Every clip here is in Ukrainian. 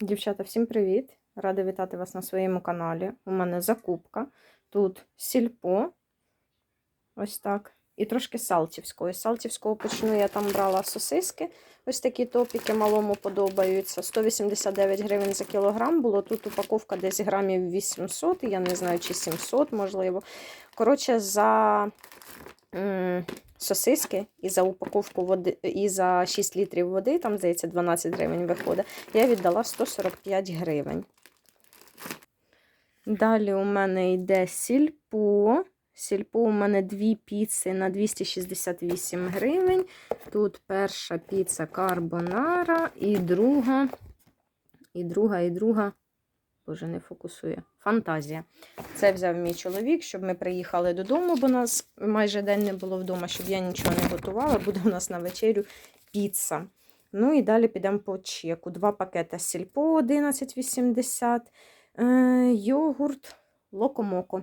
Дівчата, всім привіт! Рада вітати вас на своєму каналі. У мене закупка. Тут сільпо, ось так. І трошки салтівського. З салтівського почну я там брала сосиски. Ось такі топіки малому подобаються. 189 гривень за кілограм було. Тут упаковка десь грамів 800, я не знаю, чи 700, можливо. Коротше, за сосиски і за упаковку води, і за 6 літрів води, там, здається, 12 гривень виходить, я віддала 145 гривень. Далі у мене йде сільпо. Сільпо у мене дві піци на 268 гривень. Тут перша піца карбонара і друга, і друга, і друга, боже, не фокусує. Фантазія. Це взяв мій чоловік, щоб ми приїхали додому, бо нас майже день не було вдома, щоб я нічого не готувала. Буде у нас на вечерю піца. Ну і далі підемо по чеку. Два пакети сільпо 11,80, е, йогурт, локомоко.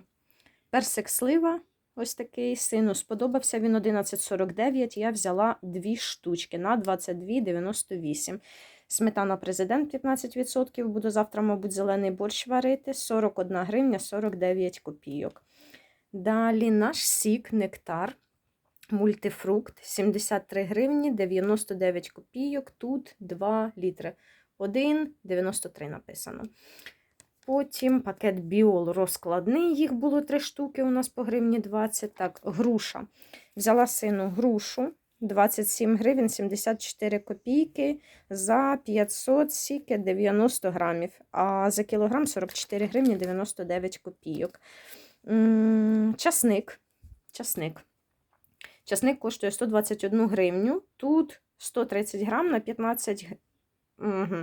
Персик слива, ось такий сину сподобався. Він 11,49. Я взяла дві штучки на 22,98. Сметана президент 15%. Буду завтра, мабуть, зелений борщ варити. 41 гривня 49 копійок. Dалі наш сік, нектар, мультифрукт 73 гривні 99 копійок. Тут 2 літри. 1,93 написано. Потім пакет біол розкладний, їх було 3 штуки, у нас по гривні 20. Так, груша. Взяла сину грушу 27 гривень 74 копійки за 500 сіки 90 грамів, а за кілограм 44 гривні 99 копійок. Часник. Часник. Часник коштує 121 гривню. Тут 130 грам на 15 Угу.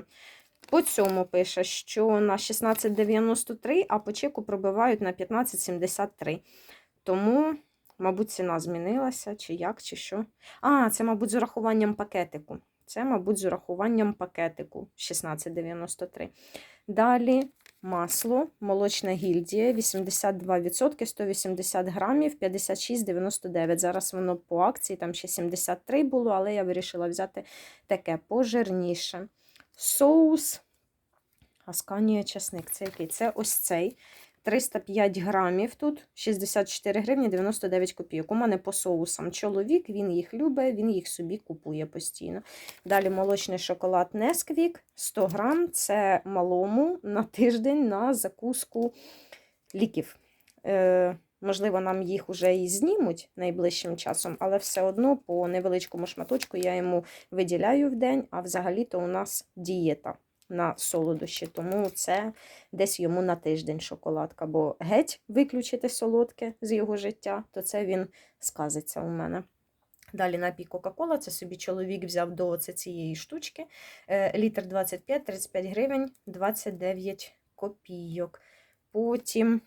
По цьому пише, що на 16,93, а по чеку пробивають на 15,73. Тому, мабуть, ціна змінилася, чи як, чи що. А, це, мабуть, з урахуванням пакетику. Це, мабуть, з урахуванням пакетику 16,93. Далі масло, молочна гільдія, 82%, 180 грамів, 56,99. Зараз воно по акції, там ще 73 було, але я вирішила взяти таке пожирніше. Соус Асканія часник. Це який? Це ось цей. 305 грамів тут, 64 гривні 99 копійок. У мене по соусам чоловік, він їх любить, він їх собі купує постійно. Далі молочний шоколад Несквік, 100 грам. Це малому на тиждень на закуску ліків. Е, Можливо, нам їх вже і знімуть найближчим часом, але все одно по невеличкому шматочку я йому виділяю в день, а взагалі-то у нас дієта на солодощі, тому це десь йому на тиждень шоколадка. Бо геть виключити солодке з його життя, то це він сказиться у мене. Далі напій Кока-Кола, це собі чоловік взяв до оце цієї штучки. Е, Літр 25, 35 гривень, 29 копійок. Потім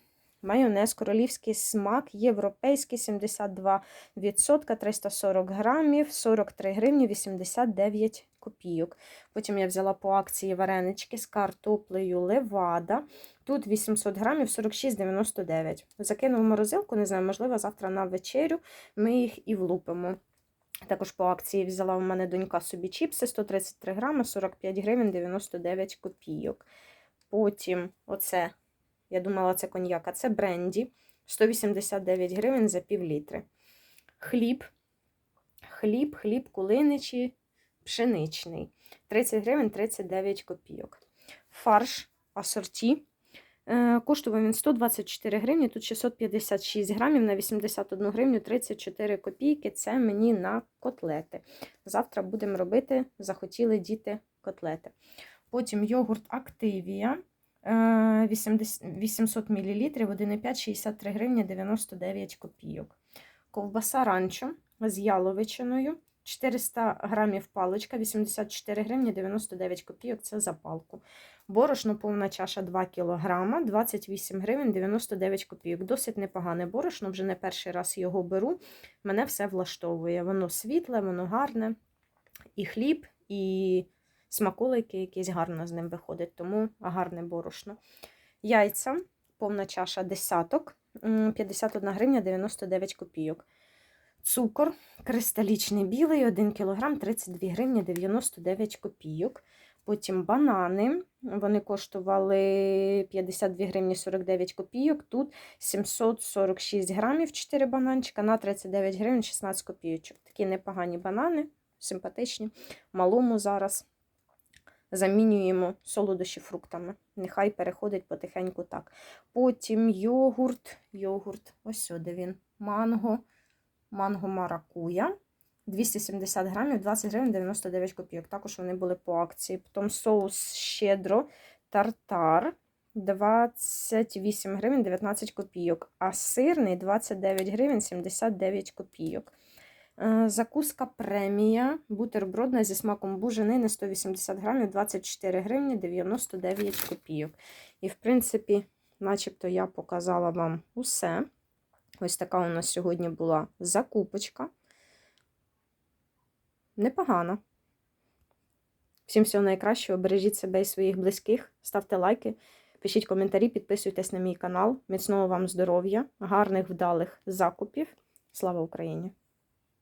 майонез, королівський смак, європейський 72%, 340 грамів, 43 гривні, 89 копійок. Потім я взяла по акції варенички з картоплею Левада. Тут 800 грамів 46,99. Закинув в морозилку, не знаю, можливо, завтра на вечерю ми їх і влупимо. Також по акції взяла у мене донька собі чіпси 133 грами, 45 гривень 99 копійок. Потім оце, я думала, це коньяк, а це бренді 189 гривень за пів літри. Хліб, хліб, хліб кулиничі, пшеничний. 30 гривень 39 копійок. Фарш асорті. Е, Коштував він 124 гривні, тут 656 грамів на 81 гривню 34 копійки. Це мені на котлети. Завтра будемо робити, захотіли діти котлети. Потім йогурт Активія 80 800 мл, 1,5, 63 гривні 99 копійок. Ковбаса ранчо з яловичиною. 400 грамів паличка, 84 гривні 99 копійок. Це за палку. Борошно повна чаша 2 кг, 28 гривень 99 копійок. Досить непогане борошно, вже не перший раз його беру. Мене все влаштовує. Воно світле, воно гарне. І хліб, і смаколики якісь гарно з ним виходить, тому гарне борошно. Яйця, повна чаша десяток, 51 гривня 99 копійок. Цукор кристалічний білий, 1 кг 32 гривні 99 копійок. Потім банани. Вони коштували 52 гривні 49 копійок. Тут 746 грамів 4 бананчика на 39 гривень 16 копійочок. Такі непогані банани, симпатичні. Малому зараз замінюємо солодощі фруктами. Нехай переходить потихеньку так. Потім йогурт. Йогурт, ось сюди він. Манго. Манго маракуя. 270 грамів, 20 гривень 99 копійок. Також вони були по акції. Потім соус щедро, тартар 28 гривень 19 копійок, а сирний 29 гривень 79 копійок. Е, Закуска премія, бутербродна зі смаком буженини 180 грамів, 24 гривні 99 копійок. І, в принципі, начебто я показала вам усе. Ось така у нас сьогодні була закупочка. Непогано. Всім всього найкращого. Бережіть себе і своїх близьких, ставте лайки, пишіть коментарі, підписуйтесь на мій канал. Міцного вам здоров'я, гарних вдалих закупів. Слава Україні!